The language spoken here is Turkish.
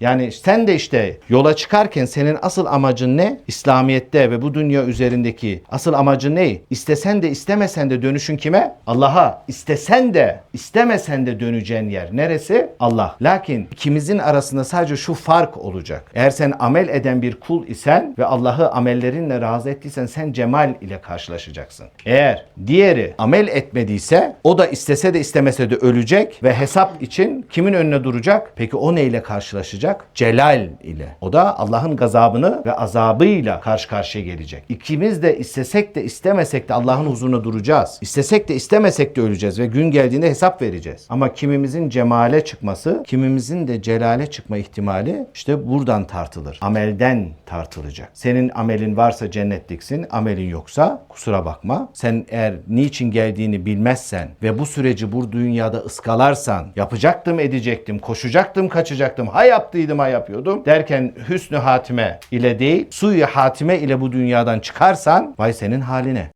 Yani sen de işte yola çıkarken senin asıl amacın ne? İslamiyet'te ve bu dünya üzerindeki asıl amacın ne? İstesen de istemesen de dönüşün kime? Allah'a. İstesen de istemesen de döneceğin yer. Neresi? Allah. Lakin ikimizin arasında sadece şu fark olacak. Eğer sen amel eden bir kul isen ve Allah'ı amellerinle razı ettiysen sen cemal ile karşılaşacaksın. Eğer diğeri amel etmediyse o da istese de istemese de ölecek ve hesap için kimin önüne duracak? Peki o neyle karşılaşacak? Celal ile. O da Allah'ın gazabını ve azabıyla karşı karşıya gelecek. İkimiz de istesek de istemesek de Allah'ın huzuruna duracağız. İstesek de istemesek de öleceğiz ve gün geldiğinde hesap vereceğiz. Ama kimimizin cemale çıkması, kimimizin de celale çıkma ihtimali işte buradan tartılır. Amelden tartılacak. Senin amelin varsa cennetliksin, amelin yoksa kusura bakma. Sen eğer niçin geldiğini bilmezsen ve bu süreci bu dünyada ıskalarsan, yapacaktım edecektim, koşacaktım kaçacaktım, ha yaptıydım ha yapıyordum derken hüsnü hatime ile değil, suyu hatime ile bu dünyadan çıkarsan vay senin haline.